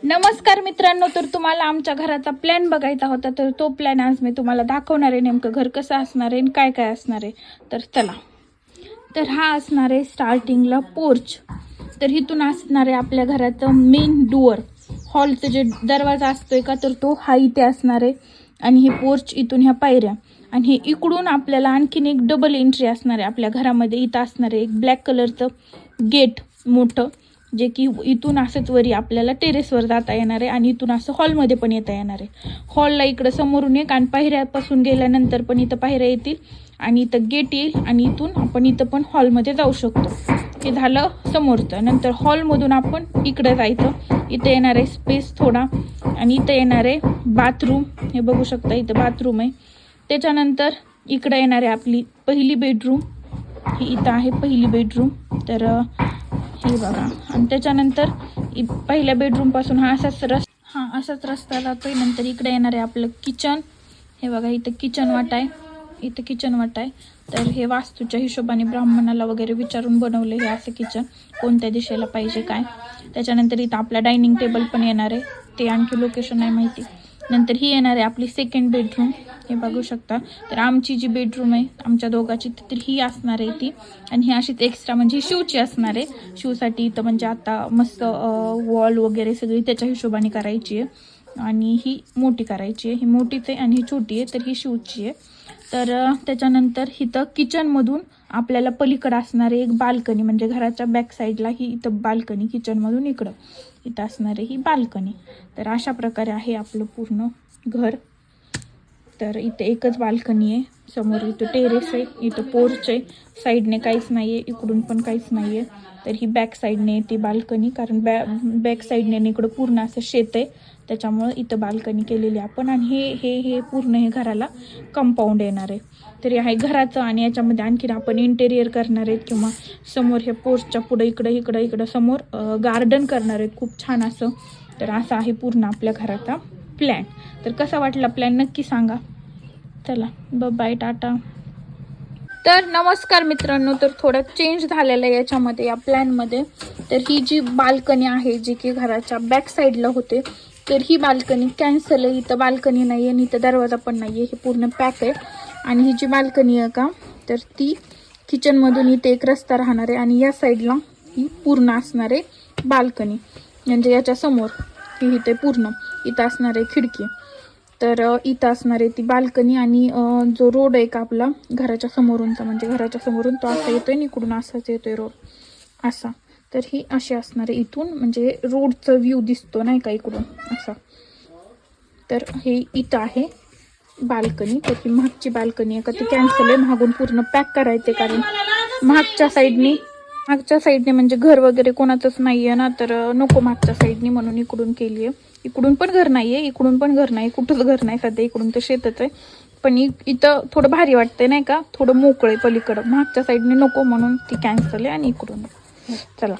नमस्कार मित्रांनो तर तुम्हाला आमच्या घराचा प्लॅन बघायचा होता तर तो प्लॅन आज मी तुम्हाला दाखवणार आहे. नेमकं घर कसं असणार आहे आणि काय काय असणार आहे. तर चला. तर हा असणार आहे स्टार्टिंगला पोर्च तर इथून असणार आहे आपल्या घराचं मेन डुअर हॉलचं जे दरवाजा असतोय का तर तो हा इथे असणार आहे. आणि हे पोर्च इथून ह्या पायऱ्या. आणि हे इकडून आपल्याला आणखीन एक डबल एंट्री असणार आहे. आपल्या घरामध्ये इथं असणार आहे एक ब्लॅक कलरचं गेट मोठं. जे की इथून असंच वरी आपल्याला टेरेसवर जाता येणार आहे आणि इथून असं हॉलमध्ये पण येता येणार आहे. हॉलला इकडं समोरून एक आणि पायऱ्यापासून गेल्यानंतर पण इथं पायऱ्या येतील आणि इथं गेट येईल आणि इथून आपण इथं पण हॉलमध्ये जाऊ शकतो. हे झालं समोरचं. नंतर हॉलमधून आपण इकडं जायचं. इथं येणार आहे स्पेस थोडा आणि इथं येणार आहे बाथरूम हे बघू शकता इथं बाथरूम आहे. त्याच्यानंतर इकडं येणार आहे आपली पहिली बेडरूम ही इथं आहे पहिली बेडरूम तर हे बघा. आणि त्याच्यानंतर इ- पहिल्या बेडरूमपासून हा असाच रस हा असाच रस्ता जातो आहे नंतर इकडे येणार आहे आपलं किचन हे बघा इथं किचन वाट आहे. इथं किचन वाट आहे. तर हे वास्तूच्या हिशोबाने ब्राह्मणाला वगैरे विचारून बनवले हे असं किचन कोणत्या दिशेला पाहिजे काय? त्याच्यानंतर इथं आपला डायनिंग टेबल पण येणार आहे. ते आणखी लोकेशन आहे माहिती. नंतर ही येणार आहे आपली सेकंड बेडरूम हे बघू शकता. तर आमची जी बेडरूम आहे आमच्या दोघाची तर ही असणार आहे ती. आणि ही अशीच एक्स्ट्रा म्हणजे शूची शिवची असणार आहे. शिवसाठी इथं म्हणजे आता मस्त वॉल वगैरे सगळी त्याच्या हिशोबाने करायची आहे. आणि ही मोठी करायची आहे. ही मोठीच आहे आणि ही छोटी आहे तर ही शिवची आहे. तर त्याच्यानंतर इथं किचनमधून आपल्याला पलीकडं असणारे एक बाल्कनी म्हणजे घराच्या बॅक साईडला ही इथं बाल्कनी किचनमधून इकडं. इथं असणारे ही बाल्कनी तर अशा प्रकारे आहे आपलं पूर्ण घर. तर इथे एकच बाल्कनी आहे. समोर इथं टेरेस आहे. इथं पोर्च आहे. साईडने काहीच नाही आहे इकडून पण काहीच नाही आहे तर ही बॅक साईडने येते बाल्कनी. कारण बॅ बॅक साईडने इकडं पूर्ण असं शेत आहे. त्याच्यामुळं इथं बाल्कनी केलेली आहे आपण. आणि हे हे हे पूर्ण हे घराला कंपाऊंड येणार आहे. तरी आहे घराचं आणि याच्यामध्ये आणखीन आपण इंटेरियर करणार आहेत किंवा समोर हे पोर्चच्या पुढं इकडं इकडं इकडं समोर गार्डन करणार आहेत. खूप छान असं. तर असं आहे पूर्ण आपल्या घराचा. प्लॅन तर कसा वाटला प्लॅन नक्की सांगा. चला ब बाय टाटा. तर नमस्कार मित्रांनो तर थोडं चेंज झालेलं आहे याच्यामध्ये या प्लॅनमध्ये तर ही जी बाल्कनी आहे जी की घराच्या बॅक साईडला होते तर ही बाल्कनी कॅन्सल आहे. इथं बाल्कनी नाही आहे आणि इथं दरवाजा पण नाही आहे हे पूर्ण पॅक आहे. आणि ही जी बाल्कनी आहे का तर ती किचनमधून इथे एक रस्ता राहणार आहे आणि या साईडला ही पूर्ण असणार आहे बाल्कनी म्हणजे याच्यासमोर की इथे पूर्ण. इथं असणार आहे खिडकी. तर इथं असणार आहे ती बाल्कनी आणि जो रोड आहे का आपला घराच्या समोरूनचा म्हणजे घराच्या समोरून तो असा येतोय आणि इकडून असाच येतोय रोड. असा. तर ही अशी असणार आहे इथून म्हणजे रोडचा व्ह्यू दिसतो नाही का इकडून? असा. तर हे इथं आहे बाल्कनी. तर ही मागची बाल्कनी आहे का ती कॅन्सल आहे? मागून पूर्ण पॅक करायचे कारण मागच्या साईडनी मागच्या साईडने म्हणजे घर वगैरे कोणाचंच नाही आहे ना तर नको मागच्या साईडने म्हणून इकडून केली आहे इकडून पण घर नाही आहे इकडून पण घर नाही कुठंच घर नाही सध्या इकडून तर शेतच आहे. पण इथं थोडं भारी वाटतंय नाही का? थोडं मोकळं आहे पलीकडं. मागच्या साईडने नको म्हणून ती कॅन्सल आहे आणि इकडून. चला.